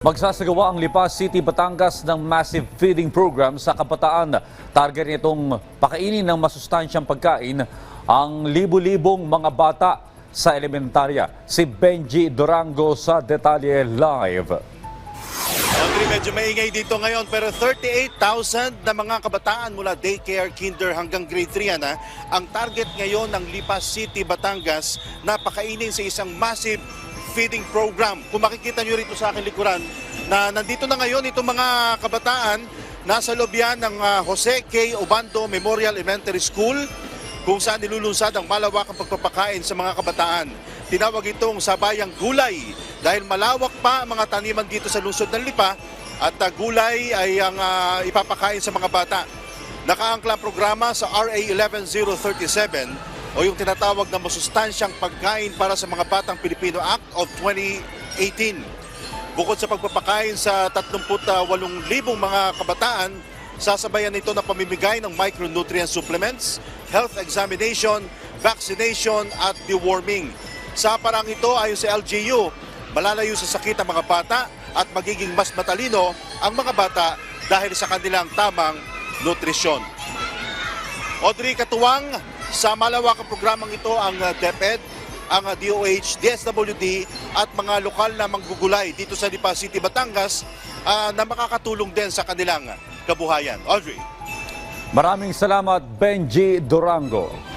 Magsasagawa ang Lipas City, Batangas ng massive feeding program sa kabataan. Target nitong pakainin ng masustansyang pagkain ang libu-libong mga bata sa elementarya. Si Benji Durango sa Detalye Live. Audrey, medyo maingay dito ngayon pero 38,000 na mga kabataan mula daycare, kinder hanggang grade 3 yan, ha? Ang target ngayon ng Lipas City, Batangas na pakainin sa isang massive feeding program. Kung makikita nyo rito sa akin likuran na nandito na ngayon itong mga kabataan nasa loob yan ng ah, Jose K. Obando Memorial Elementary School kung saan nilulunsad ang malawakang pagpapakain sa mga kabataan. Tinawag itong sabayang gulay dahil malawak pa ang mga taniman dito sa lungsod ng Lipa at ah, gulay ay ang ah, ipapakain sa mga bata. Nakaangkla ang programa sa RA 11037 o yung tinatawag na masustansyang pagkain para sa mga batang Pilipino Act of 2018. Bukod sa pagpapakain sa 38,000 mga kabataan, sasabayan nito ng pamimigay ng micronutrient supplements, health examination, vaccination at deworming. Sa parang ito, ayon sa LGU, malalayo sa sakit ang mga bata at magiging mas matalino ang mga bata dahil sa kanilang tamang nutrisyon. Audrey Katuwang, sa malawakang programang ito ang uh, DepEd, ang uh, DOH, DSWD at mga lokal na manggugulay dito sa Lipa City, Batangas uh, na makakatulong din sa kanilang kabuhayan. Audrey. Maraming salamat Benji Durango.